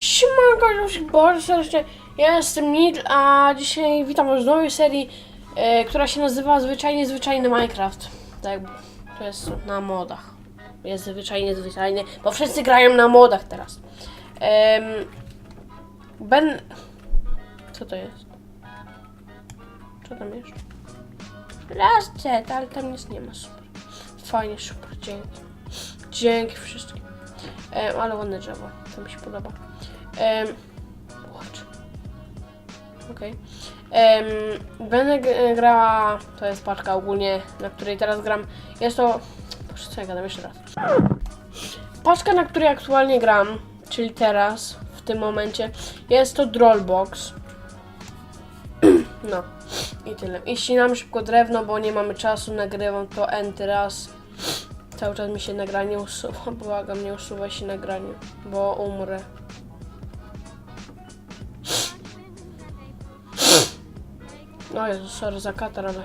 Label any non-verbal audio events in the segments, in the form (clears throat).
Siemanko, już bardzo serdecznie. Ja jestem Nil, a dzisiaj witam was w nowej serii, e, która się nazywa Zwyczajnie Zwyczajny Minecraft. Tak, to jest na modach. Jest zwyczajnie zwyczajny, bo wszyscy grają na modach teraz. Em, ben... Co to jest? Co tam jest? Last ale tam nic nie ma, super. Fajnie, super, dzięki. Dzięki wszystkim. Em, ale ładne drzewo, to mi się podoba. Um. Okej. Em, będę g- grała, to jest paczka ogólnie, na której teraz gram. Jest to, proszę co ja gadam jeszcze raz. Paczka, na której aktualnie gram, czyli teraz, w tym momencie, jest to Drollbox. (clears throat) No, i tyle. I ścinam szybko drewno, bo nie mamy czasu, nagrywam to N raz. Cały czas mi się nagranie usuwa, (laughs) błagam, nie usuwaj się nagranie, bo umrę. No Jezu, sorry za katar, ale...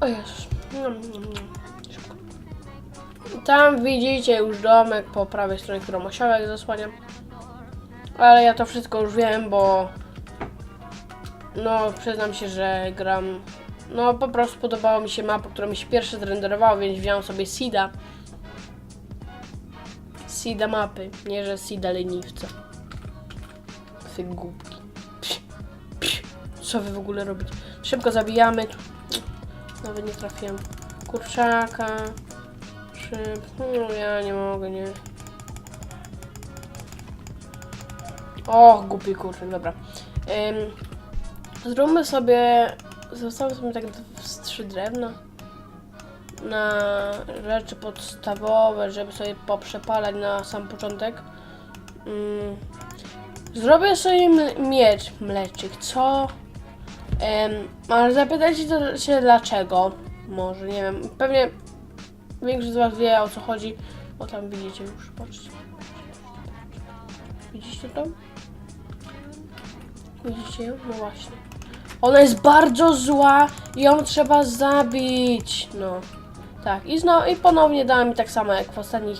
O Jezus. Tam widzicie już domek po prawej stronie, którą osiołek zasłania. Ale ja to wszystko już wiem, bo... No, przyznam się, że gram... No, po prostu podobała mi się mapa, która mi się pierwszy zrenderowała, więc wziąłem sobie Sida. Sida mapy, nie że Sida leniwca. Ty głupki. Co wy w ogóle robicie? Szybko zabijamy. Nawet nie trafiłem. Kurczaka. Szyb. No ja nie mogę, nie. Och, głupi kurczak, dobra. Ym, zróbmy sobie. Zostawmy sobie tak trzy drewna. Na rzeczy podstawowe, żeby sobie poprzepalać na sam początek. Ym, Zrobię sobie miecz mleczyk, co? Em, ale zapytajcie się dlaczego. Może, nie wiem. Pewnie większość z was wie o co chodzi. O tam widzicie już, patrzcie. Widzicie to? Widzicie ją? No właśnie. Ona jest bardzo zła i ją trzeba zabić. No. Tak, i, znowu, i ponownie dała mi tak samo jak w ostatnich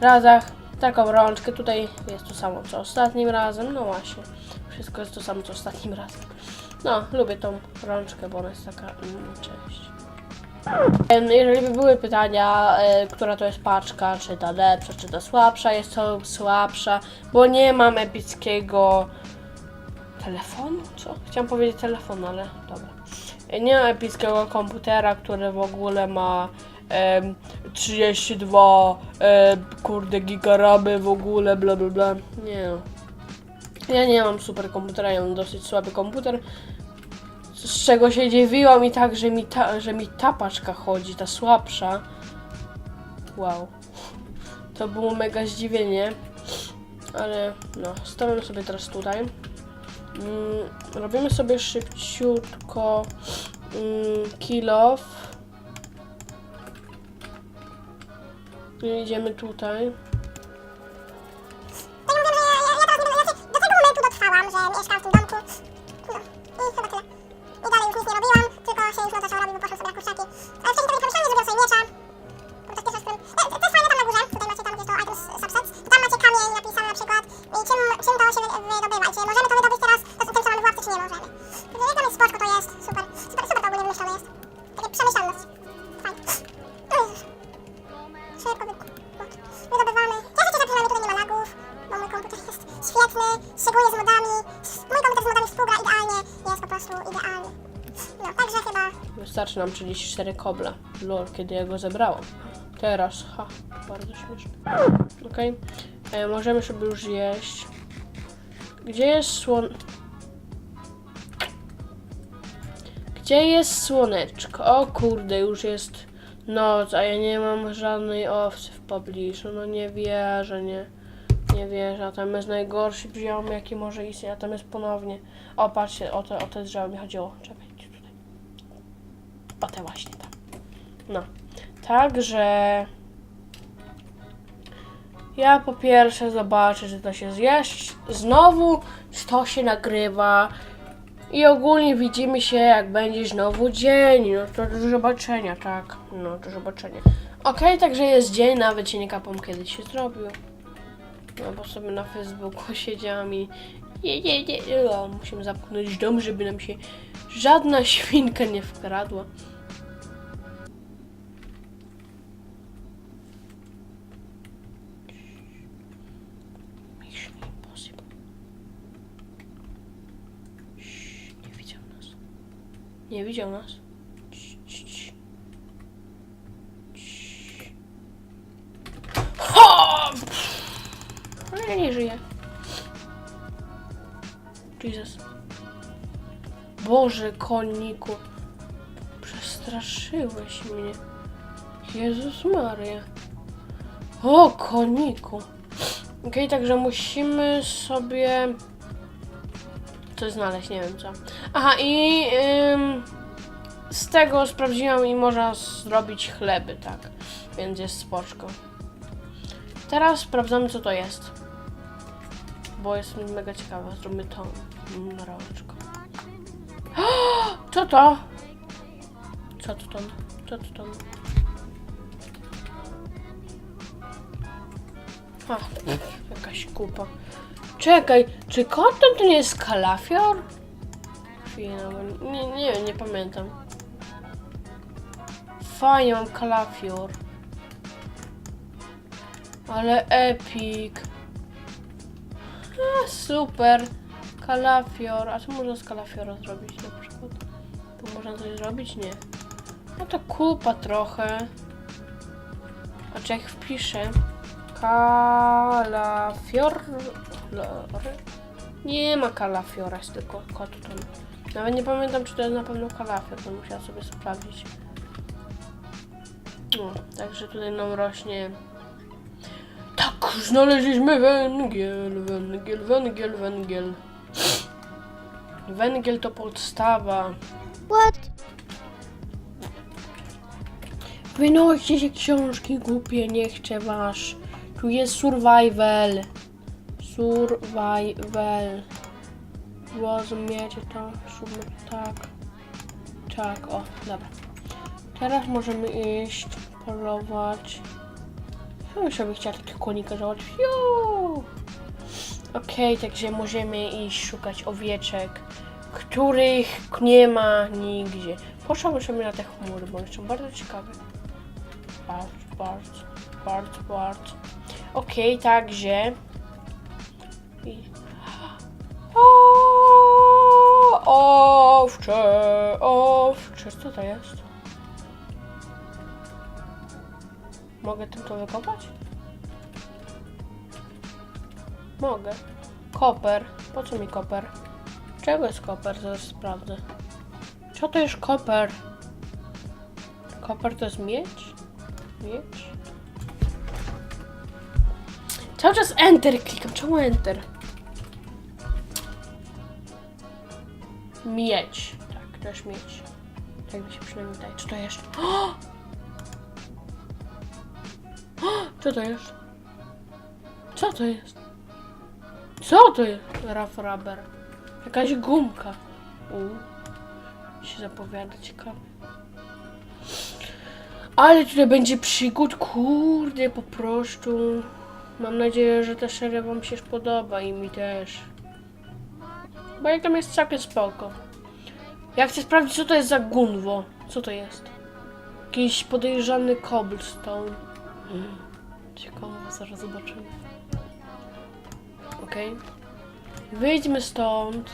razach. Taką rączkę. Tutaj jest to samo co ostatnim razem. No właśnie. Wszystko jest to samo co ostatnim razem. No, lubię tą rączkę, bo ona jest taka mm, cześć. Em, Jeżeli by były pytania, e, która to jest paczka, czy ta lepsza, czy ta słabsza, jest to słabsza, bo nie mam epickiego telefonu? Co? Chciałam powiedzieć telefonu, ale dobra. Nie mam epickiego komputera, który w ogóle ma em, 32 e, kurde gigaramy w ogóle, bla bla bla. Nie no. Ja nie mam super komputera, ja mam dosyć słaby komputer. Z czego się dziwiłam i tak, że mi ta, że mi ta paczka chodzi, ta słabsza. Wow. To było mega zdziwienie. Ale no, stawiam sobie teraz tutaj. Mm, robimy sobie szybciutko mm, kill off. I idziemy tutaj. Że mieszkam w tym domku. No i chyba tyle. I dalej już nic nie robiłam, tylko się już zaczęło robić, bo poszłam sobie na kurczaki. Ale idealny. No, także chyba... Wystarczy nam 34 kobla. Lol, kiedy ja go zebrałam. Teraz, ha, bardzo śmieszne. Okej, e, możemy sobie już jeść. Gdzie jest słon... Gdzie jest słoneczko? O kurde, już jest noc, a ja nie mam żadnej owcy w pobliżu. No nie wierzę, nie. Nie wierzę, a tam jest najgorszy biom, jaki może istnieć, a tam jest ponownie. O, patrzcie, o te, o te drzewo mi chodziło. Czekajcie tutaj. O te właśnie tam. No. Także ja po pierwsze zobaczę, czy to się zjeść. Znowu to się nagrywa. I ogólnie widzimy się, jak będzie znowu dzień. No to do zobaczenia, tak. No, do zobaczenia. Okej, także jest dzień, nawet się nie kapam się zrobił. No bo sobie na Facebooku (laughs) siedziałam i nie, nie, nie. O, musimy zamknąć dom, żeby nam się żadna świnka nie wkradła. Nie widział nas. Nie widział nas. Ja nie żyję. Jesus. Boże, konniku. Przestraszyłeś mnie. Jezus Maria. O, koniku. Okej, także musimy sobie coś znaleźć, nie wiem co. Aha, i ym, z tego sprawdziłam i można zrobić chleby, tak. Więc jest spoczko. Teraz sprawdzamy co to jest. Bo jest mi mega ciekawe. Zróbmy to na rączko. (gasps) Co to? Co to tam? Co to tam? A, jakaś kupa. Czekaj, czy kotem to nie jest kalafior? Chwila, bo nie, nie nie pamiętam. Fajnie, kalafior. Ale epic. Super. Kalafior. A co można z kalafiora zrobić na przykład? Tu można coś zrobić? Nie. No to kupa trochę. A jak wpiszę kalafior... Nie ma kalafiora, jest tylko kotton. Nawet nie pamiętam, czy to jest na pewno kalafior, to musiałam sobie sprawdzić. No, także tutaj nam rośnie znaleźliśmy węgiel, węgiel, węgiel, węgiel. Węgiel to podstawa. What? Wynoście się książki głupie, nie chcę wasz. Tu jest survival. Survival. Rozumiecie to? Tak. Tak, o, dobra. Teraz możemy iść polować. Ja bym sobie chciała takiego konika załatwić. Okej, także możemy iść szukać owieczek, których nie ma nigdzie. Poszłam sobie na te chmury, bo one są bardzo ciekawe. Bardzo, bardzo, bardzo, bardzo. Okej, także... I... O, owcze, owcze, co to jest? Mogę tym to wykopać? Mogę. Koper. Po co mi koper? Czego jest koper? Zaraz sprawdzę. Co to jest koper? Koper to jest miedź? Miedź? Cały czas Enter klikam. Czemu Enter? Miedź. Tak, to jest miedź. Tak mi się przynajmniej wydaje. Co to? (gasps) O! Co to jest? Co to jest? Co to jest? Raf rubber. Jakaś gumka. U. Się zapowiada ciekawe. Ale tutaj będzie przygód, kurde, po prostu. Mam nadzieję, że ta seria wam się spodoba i mi też. Bo jak tam jest całkiem spoko. Ja chcę sprawdzić, co to jest za gunwo. Co to jest? Jakiś podejrzany cobblestone. Mm. Ciekawe, zaraz zobaczymy. Okej. Wyjdźmy stąd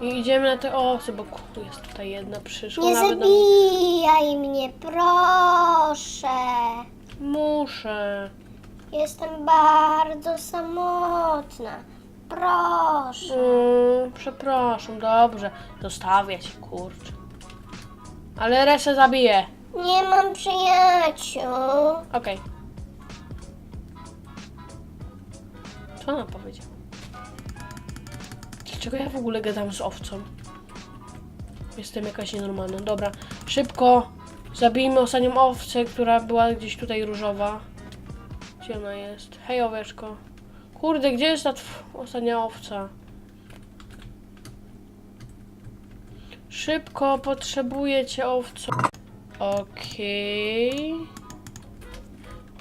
i idziemy na te osy, bo jest tutaj jedna przyszła. Nie nawet nam- zabijaj mnie, proszę. Muszę. Jestem bardzo samotna. Proszę. Mm, przepraszam, dobrze. Zostawię cię, kurczę. Ale resztę zabiję. Nie mam przyjaciół. Okej. Co ona powiedziała? Dlaczego ja w ogóle gadam z owcą? Jestem jakaś nienormalna. Dobra, szybko zabijmy ostatnią owcę, która była gdzieś tutaj różowa. Gdzie ona jest? Hej, oweczko. Kurde, gdzie jest ta ostatnia owca? Szybko, potrzebuję cię, owco. Okej.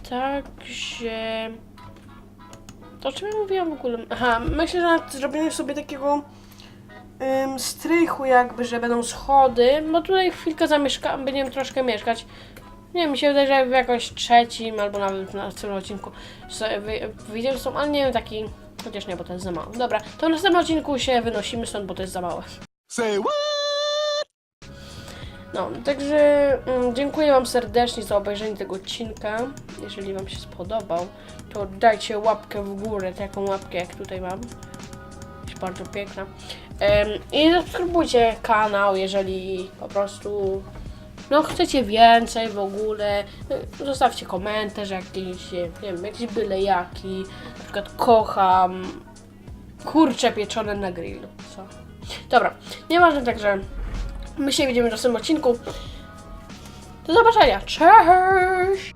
także... To o czym ja mówiłam w ogóle? Aha, myślę, że nad zrobieniem sobie takiego ym, strychu jakby, że będą schody, bo tutaj chwilkę zamieszkam, będziemy troszkę mieszkać. Nie wiem, mi się wydaje, że w jakimś trzecim albo nawet na następnym odcinku wy- wyjdzie, że są, ale nie wiem, taki... Chociaż nie, bo to jest za mało. Dobra, to w następnym odcinku się wynosimy stąd, bo to jest za małe. Say what? No, także mm, dziękuję Wam serdecznie za obejrzenie tego odcinka. Jeżeli Wam się spodobał, to dajcie łapkę w górę, taką łapkę jak tutaj mam. Jest bardzo piękna. Em, I subskrybujcie kanał, jeżeli po prostu no chcecie więcej w ogóle. Zostawcie komentarz jakiś, nie wiem, jakiś byle jaki. Na przykład kocham kurcze pieczone na grillu. Co? Dobra, nieważne, także My się widzimy w następnym odcinku. Do zobaczenia. Cześć!